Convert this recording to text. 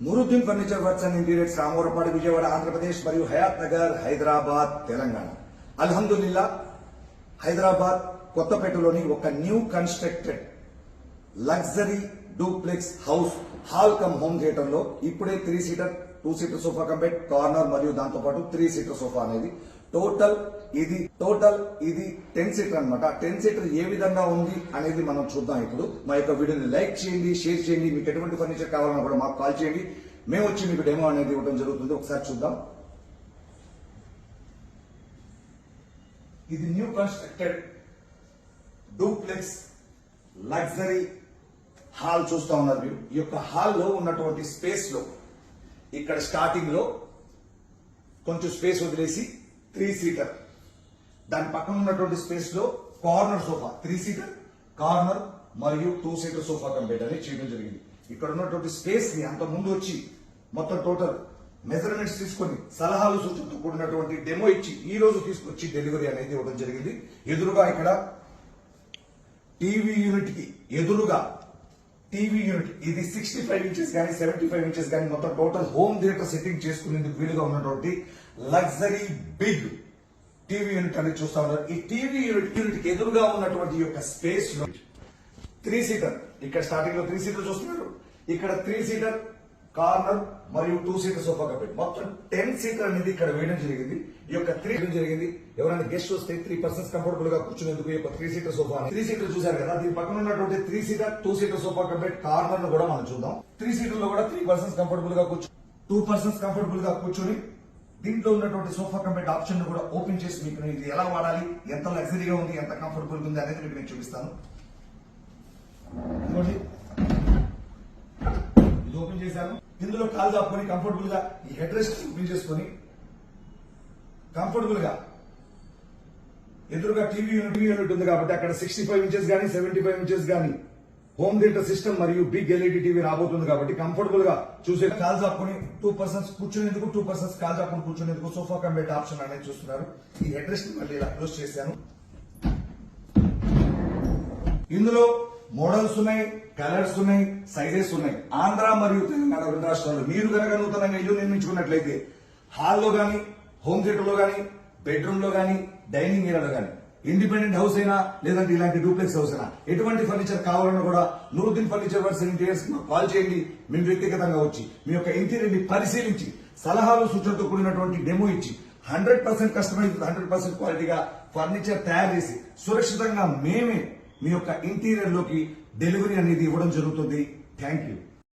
Muruddin furniture works and interiors Ramavarapadu Vijayawada Andhra Pradesh మరియు హయాత్ నగర్ హైదరాబాద్ తెలంగాణ. అల్హమ్దుల్లా హైదరాబాద్ కొత్తపేటలోని ఒక new constructed luxury duplex house hall cum home థియేటర్లో ఇప్పుడే three seater two seater sofa కంపెట్ corner మరియు దాంతో పాటు త్రీ సీటర్ సోఫా అనేది టోటల్ ఇది టోటల్ ఇది టెన్ సీటర్ అన్నమాట. టెన్ సీటర్ ఏ విధంగా ఉంది అనేది మనం చూద్దాం ఇప్పుడు. మా యొక్క వీడియోని లైక్ చేయండి షేర్ చేయండి. మీకు ఎటువంటి ఫర్నిచర్ కావాలన్నా కూడా మాకు కాల్ చేయండి. మేము వచ్చి మీకు డెమో అనేది ఇవ్వడం జరుగుతుంది. ఒకసారి చూద్దాం. ఇది new constructed duplex luxury hall చూస్తా ఉన్నారు మీరు. ఈ యొక్క హాల్లో ఉన్నటువంటి స్పేస్లో ఇక్కడ స్టార్టింగ్లో కొంచెం స్పేస్ వదిలేసి త్రీ సీటర్. దాని పక్కన ఉన్నటువంటి స్పేస్లో corner sofa three seater corner మరియు టూ సీటర్ సోఫా కంప్లీట్ అనేది చేయడం జరిగింది. ఇక్కడ ఉన్నటువంటి స్పేస్ని అంత ముందు వచ్చి మొత్తం టోటల్ మెజర్మెంట్స్ తీసుకొని సలహాలు సూచనతో కూడినటువంటి డెమో ఇచ్చి ఈ రోజు తీసుకొచ్చి డెలివరీ అనేది ఇవ్వడం జరిగింది. ఎదురుగా ఇక్కడ టీవీ యూనిట్కి ఎదురుగా టీవీ యూనిట్. ఇది సిక్స్టీ ఫైవ్ ఇంచెస్ కానీ సెవెంటీ ఫైవ్ ఇంచెస్ కానీ మొత్తం టోటల్ హోమ్ థియేటర్ సెట్టింగ్ చేసుకునేందుకు వీలుగా ఉన్నటువంటి లగ్జరీ బిగ్ టీవీ యూనిట్ అనేది చూస్తా ఉన్నారు. ఈ టీవీ యూనిట్ యూనిట్ ఎదురుగా ఉన్నటువంటి యొక్క స్పేస్లో త్రీ సీటర్ ఇక్కడ స్టార్టింగ్లో త్రీ సీటర్ చూస్తున్నారు. ఇక్కడ త్రీ సీటర్ కార్నర్ మరియు టూ సీటర్ సోఫా కపెట్ మొత్తం టెన్ సీటర్ అనేది ఇక్కడ వేయడం జరిగింది. ఈ యొక్క త్రీ జరిగింది. ఎవరైనా గెస్ట్ వస్తే త్రీ పర్సన్స్ కంఫర్టబుల్గా కూర్చునేందుకు ఈ యొక్క three seater sofa three seater చూసారు కదా దీని పక్కన ఉన్నటువంటి three seater two seater sofa కపెట్ కార్నర్ను కూడా మనం చూద్దాం. త్రీ సీటర్లో కూడా త్రీ పర్సన్స్ కంఫర్టబుల్గా కూర్చో టూ పర్సన్స్ కంఫర్టబుల్గా కూర్చొని దీంట్లో ఉన్నటువంటి సోఫా కంపెట్ ఆప్షన్ను కూడా ఓపెన్ చేసి మీకు నేను ఇది ఎలా వాడాలి ఎంత లగ్జరీగా ఉంది ఎంత కంఫర్టబుల్ ఉంది అనేది మీకు నేను చూపిస్తాను ఇదిగోండి. ఇది ఓపెన్ చేశాను ఇందులో కాలు దాపుకొని కంఫర్టబుల్గా ఈ హెడ్ రెస్ట్ చేసుకొని కంఫర్టబుల్గా ఎదురుగా టీవీ టీవీ యూనిట్ ఉంది కాబట్టి అక్కడ సిక్స్టీ ఫైవ్ ఇంచెస్ కానీ సెవెంటీ ఫైవ్ ఇంచెస్ కానీ హోమ్ థియేటర్ సిస్టమ్ మరియు బిగ్ ఎల్ఈడి టీవీ రాబోతుంది కాబట్టి కంఫర్టబుల్గా చూసే కాల్ చాపుకొని టూ పర్సన్స్ కూర్చునేందుకు టూ పర్సన్స్ కాల్ చాపుకొని కూర్చునేందుకు సోఫా కంబెట్ ఆప్షన్ అనేది చూస్తున్నారు. ఈ హెడ్ రెస్ట్ మళ్ళీ ఇలా క్లోజ్ చేశాను. ఇందులో మోడల్స్ ఉన్నాయి కలర్స్ ఉన్నాయి సైజెస్ ఉన్నాయి. ఆంధ్ర మరియు తెలంగాణ రెండు రాష్ట్రాలు. మీరు కనుక నూతనంగా ఇల్లు నిర్మించుకున్నట్లయితే హాల్లో గానీ హోమ్ థియేటర్లో గానీ బెడ్రూమ్లో గానీ డైనింగ్ ఏరియాలో గానీ ఇండిపెండెంట్ హౌస్ అయినా లేదంటే ఇలాంటి డూప్లెక్స్ హౌస్ అయినా ఎటువంటి ఫర్నిచర్ కావాలన్నా కూడా Nooruddin furniture works interiors call చేయండి. మేము వ్యక్తిగతంగా వచ్చి మీ యొక్క ఇంటీరియర్ని పరిశీలించి సలహాలు సూచనతో కూడినటువంటి డెమో ఇచ్చి hundred percent customise hundred percent క్వాలిటీగా ఫర్నిచర్ తయారు చేసి సురక్షితంగా మేమే మీ యొక్క ఇంటీరియర్లోకి డెలివరీ అనేది ఇవ్వడం జరుగుతుంది. Thank you.